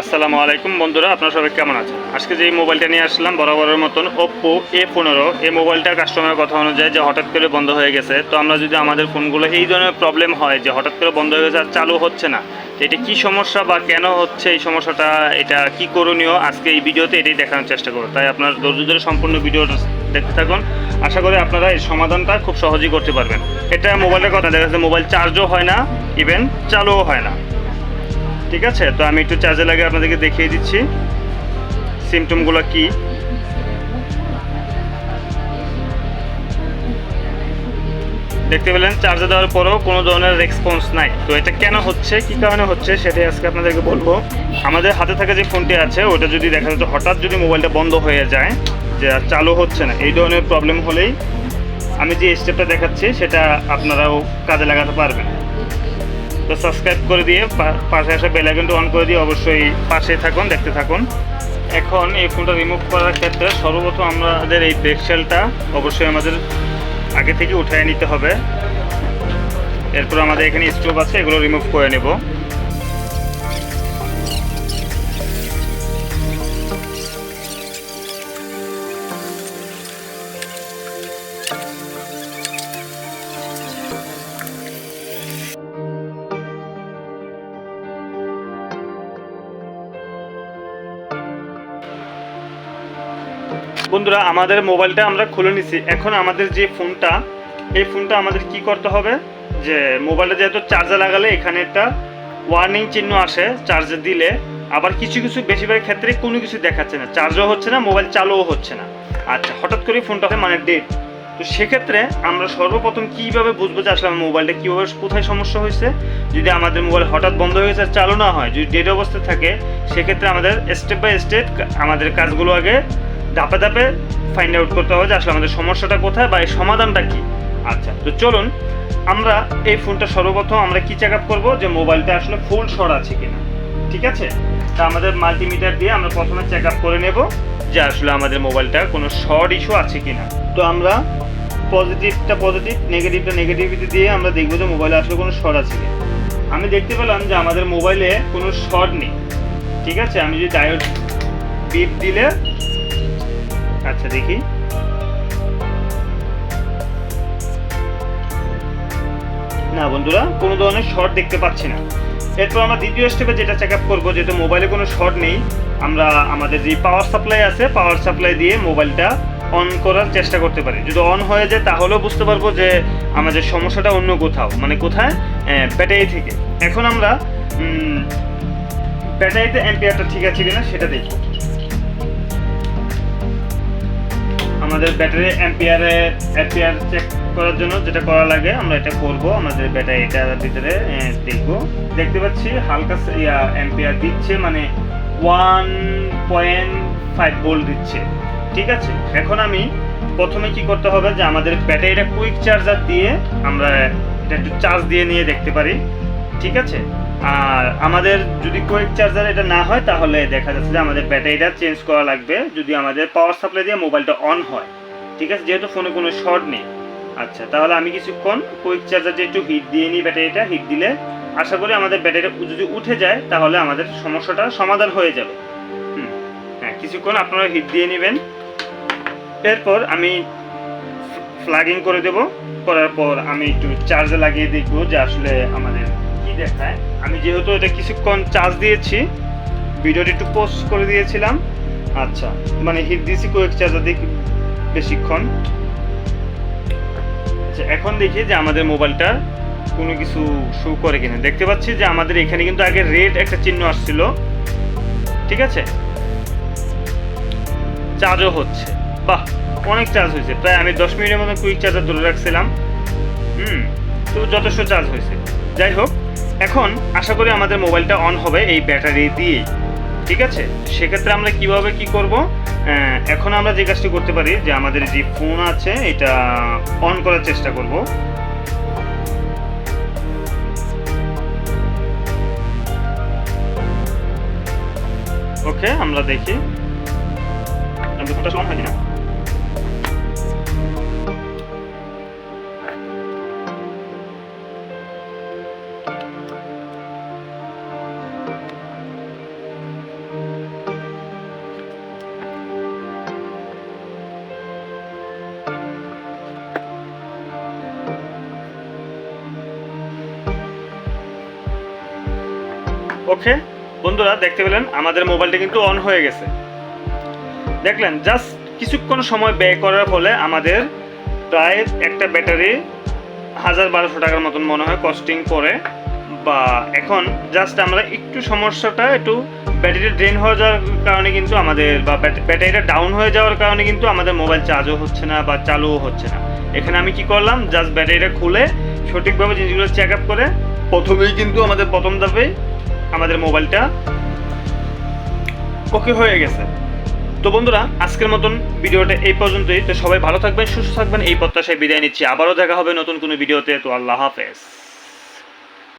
আসসালামু আলাইকুম বন্ধুরা, আপনারা সবাই কেমন আছেন? আজকে যে মোবাইলটা নিয়ে আসলাম বরাবরের মতন ওপ্পো এ পনেরো, এই মোবাইলটা কাস্টমারের কথা অনুযায়ী যে হঠাৎ করে বন্ধ হয়ে গেছে, তো আমরা যদি আমাদের ফোনগুলো এই ধরনের প্রবলেম হয় যে হঠাৎ করে বন্ধ হয়ে গেছে আর চালু হচ্ছে না, তো এটা কী সমস্যা বা কেন হচ্ছে এই সমস্যাটা, এটা কি করণীয়? আজকে এই ভিডিওতে এটাই দেখানোর চেষ্টা করব। তাই আপনার ধৈর্য ধরে সম্পূর্ণ ভিডিওটা দেখতে থাকুন। আশা করি আপনারা এই সমাধানটা খুব সহজেই করতে পারবেন। এটা মোবাইলের কথা, দেখা যাচ্ছে মোবাইল চার্জও হয় না ইভেন চালুও হয় না। ঠিক আছে? তো আমি একটু চার্জে লাগে আপনাদেরকে দেখিয়ে দিচ্ছি। সিমটমগুলো কি? দেখতে পেলেন চার্জে দেওয়ার পরেও কোনো ধরনের রেসপন্স নাই। তো এটা কেন হচ্ছে? কি কারণে হচ্ছে? সেটাই আজকে আপনাদেরকে বলব। আমাদের হাতে থাকা যে ফোনটি আছে, ওটা যদি দেখা যাচ্ছে হঠাৎ যদি মোবাইলটা বন্ধ হয়ে যায়, যে চালু হচ্ছে না, এই ধরনের প্রবলেম হলেই আমি যে স্টেপটা দেখাচ্ছি, সেটা আপনারাও কাজে লাগাতে পারবেন। তো সাবস্ক্রাইব করে দিয়ে পাশে আসা বেল আইকনটা অন করে দিয়ে অবশ্যই পাশে থাকুন, দেখতে থাকুন। এখন এই ফোনটা রিমুভ করার ক্ষেত্রে সর্বপ্রথম আমাদের এই ব্রেকশেলটা অবশ্যই আমাদের আগে থেকে উঠিয়ে নিতে হবে। এরপর আমাদের এখানে স্টোভ আছে, এগুলো রিমুভ করে নেব। বন্ধুরা, আমাদের মোবাইলটা আমরা খুলে নিছি। এখন আমাদের যে ফোনটা, এই ফোনটা আমাদের কি করতে হবে? যে মোবাইলটা যেহেতু চার্জে লাগালে এখানে একটা ওয়ার্নিং চিহ্ন আসে চার্জে দিলে। আবার কিছু কিছু বেশিরভাগ ক্ষেত্রে কোনো কিছু দেখাচ্ছে না। চার্জও হচ্ছে না, মোবাইল চালুও হচ্ছে না। আচ্ছা হঠাৎ করে ফোনটা হয় মানে ডেট তো সেক্ষেত্রে আমরা সর্বপ্রথম কীভাবে বুঝব যে আসলে মোবাইলটা কীভাবে কোথায় সমস্যা হয়েছে? যদি আমাদের মোবাইল হঠাৎ বন্ধ হয়ে গেছে, চালু না হয়, যদি ডেট অবস্থায় থাকে, সেক্ষেত্রে আমাদের স্টেপ বাই স্টেপ আমাদের কাজগুলো আগে ধাপে ধাপে ফাইন্ড আউট করতে হবে যে আসলে আমাদের সমস্যাটা কোথায় বা এই সমাধানটা কি। আচ্ছা তো চলুন, আমরা এই ফোনটা সর্বপ্রথম আমরা কি চেক আপ করব? যে মোবাইলটা আসলে ফুল শর্ট আছে কিনা। ঠিক আছে? তা আমাদের মাল্টিমিটার দিয়ে আমরা প্রথমে চেক আপ করে নেব যে আসলে আমাদের মোবাইলটা কোনো শর্ট ইস্যু আছে কিনা। তো আমরা পজিটিভটা পজিটিভ নেগেটিভটা নেগেটিভিটি দিয়ে আমরা দেখব যে মোবাইলে আসলে কোনো শর্ট আছে কিনা। আমি দেখতে পেলাম যে আমাদের মোবাইলে কোনো শর্ট নেই। ঠিক আছে? আমি যদি ডায়োড বিপ দিলে আচ্ছা দেখি। না বন্ধুরা, কোনো ধরনের শর্ট দেখতে পাচ্ছি না। এরপর আমরা দ্বিতীয় স্টেপে যেটা চেক আপ করব, যেহেতু মোবাইলে কোনো শর্ট নেই, আমরা আমাদের যে পাওয়ার সাপ্লাই আছে পাওয়ার সাপ্লাই দিয়ে মোবাইলটা অন করার চেষ্টা করতে পারি। যদি অন হয়ে যায়, তাহলেও বুঝতে পারব যে আমাদের সমস্যাটা অন্য কোথাও মানে কোথায়? ব্যাটারি থেকে। এখন আমরা ব্যাটারিতে অ্যাম্পিয়ারটা ঠিক আছে কিনা, সেটা দেখি। আমাদের ব্যাটারি অ্যাম্পিয়ারে অ্যাম্পিয়ার চেক করার জন্য যেটা করা লাগে, আমরা এটা করব, আমাদের ব্যাটারি এটার ভিতরে দেখব। দেখতে পাচ্ছি হালকা ইয়া অ্যাম্পিয়ার দিচ্ছে মানে ওয়ান পয়েন্ট ফাইভ ভোল্ট দিচ্ছে। ঠিক আছে? এখন আমি প্রথমে কি করতে হবে যে আমাদের ব্যাটারিটা কুইক চার্জার দিয়ে আমরা এটা একটু চার্জ দিয়ে নিয়ে দেখতে পারি। ঠিক আছে? আর আমাদের যদি কোয়েক চার্জার এটা না হয়, তাহলে দেখা যাচ্ছে যে আমাদের ব্যাটারিটা চেঞ্জ করা লাগবে যদি আমাদের পাওয়ার সাপ্লাই দিয়ে মোবাইলটা অন হয়। ঠিক আছে? যেহেতু ফোনে কোনো শর্ট নেই। আচ্ছা তাহলে আমি কিছুক্ষণ কুইক চার্জার একটু হিট দিয়ে নিই ব্যাটারিটা। হিট দিলে আশা করি আমাদের ব্যাটারিটা যদি উঠে যায়, তাহলে আমাদের সমস্যাটা সমাধান হয়ে যাবে। হুম হ্যাঁ কিছুক্ষণ আপনারা হিট দিয়ে নেবেন। এরপর আমি ফ্লাগিং করে দেব। করার পর আমি একটু চার্জে লাগিয়ে দেখব যে আসলে আমাদের কি দেখায়? আমি যেহেতু এটা কিছুক্ষণ চার্জ দিয়েছি, ভিডিওটি একটু পোস্ট করে দিয়েছিলাম। আচ্ছা মানে হিট দিয়েছি কয়েক চার্জার দিয়ে বেশিক্ষণ। আচ্ছা এখন দেখি যে আমাদের মোবাইলটা কোনো কিছু শো করে কিনা। দেখতে পাচ্ছি যে আমাদের এখানে কিন্তু আগে রেড একটা চিহ্ন আসছিল। ঠিক আছে? চার্জও হচ্ছে। বাহ, অনেক চার্জ হয়েছে। প্রায় আমি দশ মিনিটের মতো কুইক চার্জার ধরে রাখছিলাম। হুম, তো যথেষ্ট চার্জ হয়েছে। যাই হোক এখন আশা করি আমাদের মোবাইলটা অন হবে এই ব্যাটারি দিয়ে ঠিক আছে? সেক্ষেত্রে আমরা কীভাবে কি করব? এখন আমরা যে কাজটি করতে পারি, যে আমাদের যে ফোন আছে, এটা অন করার চেষ্টা করব। ওকে আমরা দেখি। ফোনটা অন হয়নি না? ওকে? বন্ধুরা, দেখতে পেলেন, আমাদের মোবাইলটা কিন্তু অন হয়ে গেছে। দেখলেন জাস্ট কিছুক্ষণ সময় ব্যয় করার ফলে আমাদের প্রায় একটা ব্যাটারি হাজার বারোশো টাকার মতন মনে হয় কস্টিং পড়ে বা এখন জাস্ট আমরা একটু সমস্যাটা, একটু ব্যাটারি ড্রেন হয়ে যাওয়ার কারণে কিন্তু আমাদের, বা ব্যাটারিটা ডাউন হয়ে যাওয়ার কারণে কিন্তু আমাদের মোবাইল চার্জও হচ্ছে না, বা চালুও হচ্ছে না। এখানে আমি কি করলাম জাস্ট ব্যাটারিটা খুলে সঠিকভাবে জিনিসগুলো চেক আপ করে, প্রথমেই কিন্তু আমাদের প্রথম ধাপেই আমাদের মোবাইলটা ওকে হয়ে গেছে। তো বন্ধুরা, আজকের মতন ভিডিওটা এই পর্যন্তই। তো সবাই ভালো থাকবেন, সুস্থ থাকবেন, এই প্রত্যাশায় বিদায় নিচ্ছি। আবারও দেখা হবে নতুন কোনো ভিডিওতে। তো আল্লাহ হাফেজ।